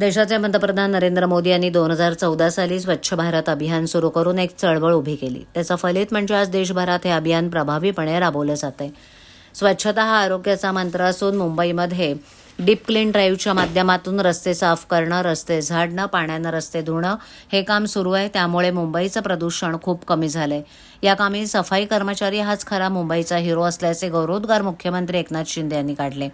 देशाचे पंतप्रधान नरेंद्र मोदी यांनी दोन हजार चौदा साली स्वच्छ भारत अभियान सुरू करून एक चळवळ उभी केली. त्याचं फलित म्हणजे आज देशभरात हे अभियान प्रभावीपणे राबवलं जाते स्वच्छता हा आरोग्याचा मंत्र असून मुंबईमध्ये डीप क्लीन ड्राईव्हच्या माध्यमातून रस्ते साफ करणं रस्ते झाडणं पाण्यानं रस्ते धुणं हे काम सुरू आहे. त्यामुळे मुंबईचं प्रदूषण खूप कमी झालंय. या कामी सफाई कर्मचारी हाच खरा मुंबईचा हिरो असल्याचे गौरवोद्गार मुख्यमंत्री एकनाथ शिंदे यांनी काढले.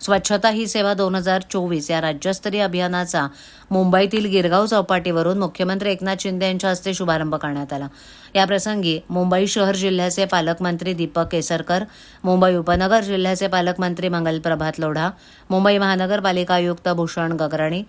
स्वच्छता ही सेवा दोन हजार चोवीस या राज्यस्तरीय अभियानाचा मुंबईतील गिरगाव चौपाटीवरून मुख्यमंत्री एकनाथ शिंदे यांच्या हस्ते शुभारंभ करण्यात आला. याप्रसंगी मुंबई शहर जिल्ह्याचे पालकमंत्री दीपक केसरकर मुंबई उपनगर जिल्ह्याचे पालकमंत्री मंगल प्रभात लोढा मुंबई महानगरपालिका आयुक्त भूषण गगराणी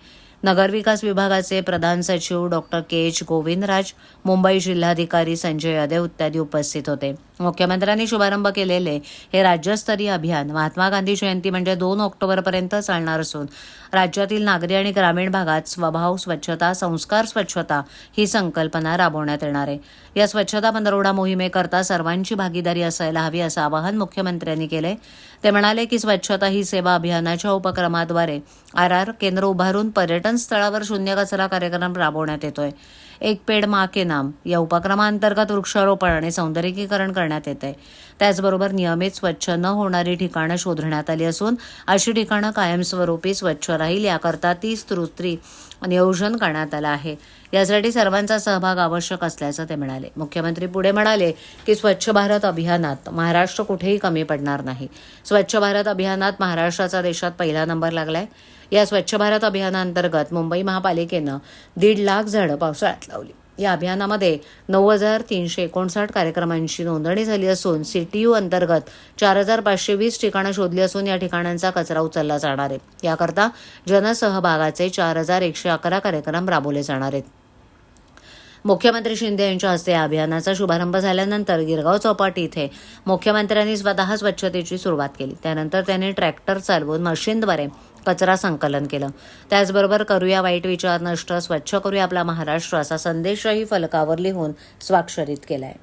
नगरविकास विभागाचे प्रधान सचिव doctor K H Govindraj Mumbai जिल्हाधिकारी संजय यादव इत्यादी उपस्थित होते. मुख्यमंत्र्यांनी शुभारंभ केलेले हे राज्यस्तरीय अभियान महात्मा गांधी जयंती म्हणजे दोन ऑक्टोबरपर्यंत चालणार असून राज्यातील नागरी आणि ग्रामीण भागात स्वभाव स्वच्छता संस्कार स्वच्छता ही संकल्पना राबवण्यात येणार आहे. या स्वच्छता पंधरवडा मोहिमेकरता सर्वांची भागीदारी असायला हवी असं आवाहन मुख्यमंत्र्यांनी केले. ते म्हणाले की स्वच्छता ही सेवा अभियानाच्या उपक्रमाद्वारे आर आर केंद्र उभारून पर्यटन स्थळावर शून्य कचरा कार्यक्रम राबवण्यात येतोय. एक पेड मा के नाम. या उपक्रमांतर्गत वृक्षारोपण आणि सौंदर्यीकरण करण्यात येत आहे त्याचबरोबर नियमित स्वच्छ न होणारी ठिकाणं शोधण्यात आली असून अशी ठिकाणं कायमस्वरूपी स्वच्छ राहील याकरता तीस स्तोत्री नियोजन करण्यात आलं आहे. यासाठी सर्वांचा सहभाग आवश्यक असल्याचं ते म्हणाले. मुख्यमंत्री पुढे म्हणाले की स्वच्छ भारत अभियानात महाराष्ट्र कुठेही कमी पडणार नाही. स्वच्छ भारत अभियानात महाराष्ट्राचा देशात पहिला नंबर लागलाय. या स्वच्छ भारत अभियानांतर्गत मुंबई महापालिकेनं दीड लाख झाडं पावसाळ्यात लावली. या अभियानामध्ये नऊ हजार तीनशे एकोणसाठ कार्यक्रमांची नोंदणी झाली असून सी टी यू अंतर्गत चार हजार पाचशे वीस ठिकाणं शोधली असून या ठिकाणांचा कचरा उचलला जाणार आहे. याकरता जनसहभागाचे चार हजार एकशे अकरा कार्यक्रम राबवले जाणार आहेत. मुख्यमंत्री शिंदे यांच्या हस्ते या अभियानाचा शुभारंभ झाल्यानंतर गिरगाव चौपाटी इथे मुख्यमंत्र्यांनी स्वतः स्वच्छतेची सुरुवात केली. त्यानंतर त्यांनी ट्रॅक्टर चालवून मशीनद्वारे कचरा संकलन केलं. त्याचबरोबर करूया वाईट विचार नष्ट स्वच्छ करूया आपला महाराष्ट्र असा संदेशही फलकावर लिहून स्वाक्षरित केलाय.